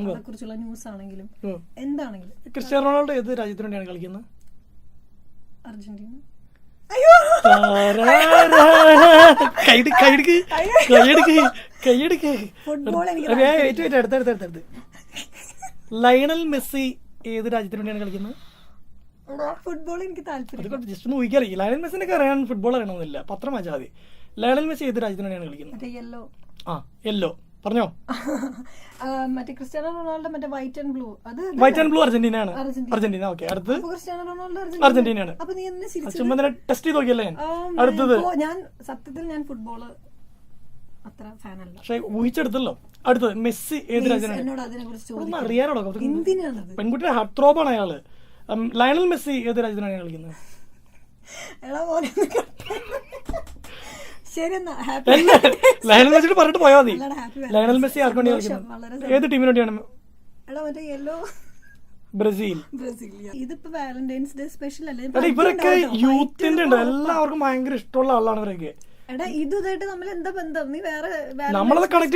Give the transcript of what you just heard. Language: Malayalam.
അതിനെ കുറിച്ചുള്ള ന്യൂസ് ആണെങ്കിലും എന്താണെങ്കിലും ക്രിസ്ത്യാനോ റൊണാൾഡോ ഏത് രാജ്യത്തിന് വേണ്ടിയാണ് കളിക്കുന്നത്? അർജന്റീന. ലയണൽ മെസ്സി ഏത് രാജ്യത്തിന് വേണ്ടിയാണ് കളിക്കുന്നത്? ഫുട്ബോൾ എനിക്ക് താല്പര്യം ജസ്റ്റ് ഊഹിക്കാറില്ല ലയണൽ മെസ്സിനെ അറിയാൻ ഫുട്ബോൾ അറിയണമെന്നില്ല. പത്രം വായിച്ചാൽ മതി. ലയണൽ മെസ്സി ഏത് രാജ്യത്തിന് വേണ്ടിയാണ് കളിക്കുന്നത്? യെല്ലോ ആ യെല്ലോ പറഞ്ഞോ? മറ്റേ ക്രിസ്ത്യാനോ റൊണാൾഡോ മറ്റേ വൈറ്റ് ആൻഡ് ബ്ലൂ അത് white and blue Argentina. Argentina okay അടുത്ത്? ക്രിസ്ത്യാനോ റൊണാൾഡോ അർജന്റീനയാണ്. അപ്പൊ നീ എന്നെ ചുമ്മാ ടെസ്റ്റ് ചെയ്ത് നോക്കിയല്ലേ അടുത്തത്? ഞാൻ സത്യത്തിൽ ഞാൻ ഫുട്ബോൾ അത്ര ഫാനല്ല പക്ഷേ ഊഹിച്ചെടുത്തല്ലോ. അടുത്തത് മെസ്സി ഏത് രാജ്യമാണ് അറിയാനോടോ? പെൺകുട്ടിയുടെ ഹാർട്ട് ത്രോബാണ് അയാൾ. ലയണൽ മെസ്സി ഏത് രാജ്യത്തിനാണ് കളിക്കുന്നത്? എടാ മോനെ ലയണൽ മെസ്സിയോട് പറഞ്ഞിട്ട് പോയാൽ മതി. ലയണൽ മെസ്സി ആർക്ക് വേണ്ടി കളിക്കുന്നത് ഏത് ടീമിന് വേണ്ടിയാണ് ബ്രസീൽ. ഇതിപ്പോ വാലന്റൈൻസ് ഡേ സ്പെഷ്യൽ അല്ലേ? ഇവരൊക്കെ യൂത്തിന്റെ ഉണ്ട്. എല്ലാവർക്കും ഭയങ്കര ഇഷ്ടമുള്ള ആളാണ് ഇവരൊക്കെ. എടാ ഇതുമായിട്ട് നമ്മൾ എന്താ ബന്ധം? നീ വേറെ നമ്മളത് കണക്ട്